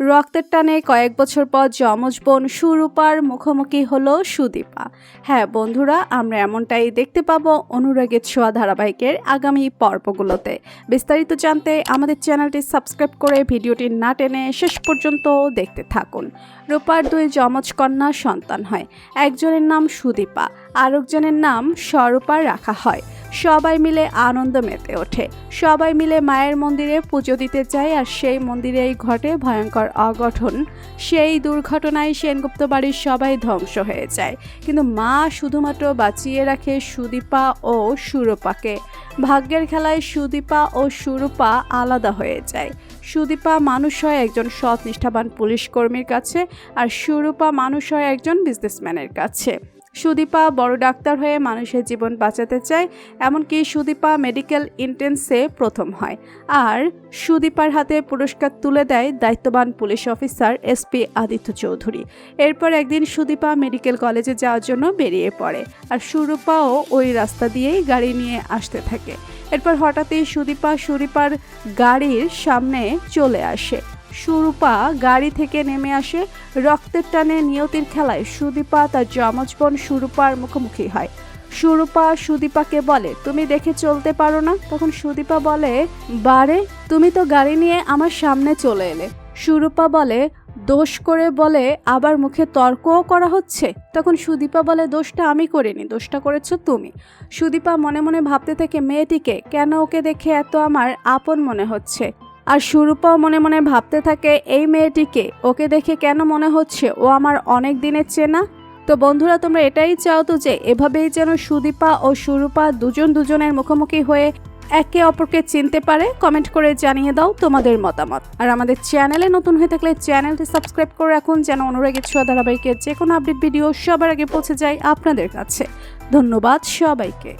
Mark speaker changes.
Speaker 1: রক্তের টানে কয়েক বছর পর যমজ বোন সুরূপার মুখোমুখি হলো সুদীপা। হ্যাঁ বন্ধুরা, আমরা এমনটাই দেখতে পাবো অনুরাগের ছোঁয়া ধারাবাহিকের আগামী পর্বগুলোতে। বিস্তারিত জানতে আমাদের চ্যানেলটি সাবস্ক্রাইব করে ভিডিওটি না টেনে শেষ পর্যন্ত দেখতে থাকুন। রূপার দুই যমজ কন্যা সন্তান হয়। একজনের নাম সুদীপা, আরেকজনের নাম স্বরূপা রাখা হয়। সবাই মিলে আনন্দ মেতে ওঠে। সবাই মিলে মায়ের মন্দিরে পুজো দিতে যায় আর সেই মন্দিরেই ঘটে ভয়ঙ্কর অঘটন। সেই দুর্ঘটনায় সেনগুপ্ত বাড়ির সবাই ধ্বংস হয়ে যায়। কিন্তু মা শুধুমাত্র বাঁচিয়ে রাখে সুদীপা ও সুরূপাকে। ভাগ্যের খেলায় সুদীপা ও সুরূপা আলাদা হয়ে যায়। সুদীপা মানুষ হয় একজন সৎ, নিষ্ঠাবান পুলিশ কর্মীর কাছে আর সুরূপা মানুষ হয় একজন বিজনেসম্যানের কাছে। সুদীপা বড় ডাক্তার হয়ে মানুষের জীবন বাঁচাতে চায়, এমনকি সুদীপা মেডিকেল ইন্টেন্সে প্রথম হয়। আর সুদীপার হাতে পুরস্কার তুলে দেয় দায়িত্ববান police officer SP Aditya Chowdhury. এরপর একদিন সুদীপা মেডিকেল কলেজে যাওয়ার জন্য বেরিয়ে পড়ে আর সুরূপাও ওই রাস্তা দিয়েই গাড়ি নিয়ে আসতে থাকে। এরপর হঠাৎই সুদীপা সুরূপার গাড়ির সামনে চলে আসে। সুরূপা গাড়ি থেকে নেমে আসে। রক্তের টানে নিয়তির খেলায় সুদীপা তার যমজ বোন সুরূপার মুখোমুখি হয়। সুরূপা সুদীপাকে বলে, তুমি দেখে চলতে পারো না? তখন সুদীপা বলে, বারে, তুমি তো গাড়ি নিয়ে আমার সামনে চলে এলে। সুরূপা বলে, দোষ করে বলে আবার মুখে তর্কও করা হচ্ছে? তখন সুদীপা বলে, দোষটা আমি করিনি, দোষটা করেছ তুমি। সুদীপা মনে মনে ভাবতে থাকে, মেয়েটিকে কেন ওকে দেখে এত আমার আপন মনে হচ্ছে? আর সুরূপাও মনে মনে ভাবতে থাকে, এই মেয়েটিকে ওকে দেখে কেন মনে হচ্ছে ও আমার অনেক দিনের চেনা? তো বন্ধুরা, তোমরা এটাই চাও তো যে এভাবেই যেন সুদীপা ও সুরূপা দুজন দুজনের মুখোমুখি হয়ে একে অপরকে চিনতে পারে, কমেন্ট করে জানিয়ে দাও তোমাদের মতামত। আর আমাদের চ্যানেলে নতুন হয়ে থাকলে চ্যানেলটি সাবস্ক্রাইব করে রাখুন যেন অনুরাগের ছোঁয়া ধারাবাহিকের যে কোনো আপডেট ভিডিও সবার আগে পৌঁছে যায় আপনাদের কাছে। ধন্যবাদ সবাইকে।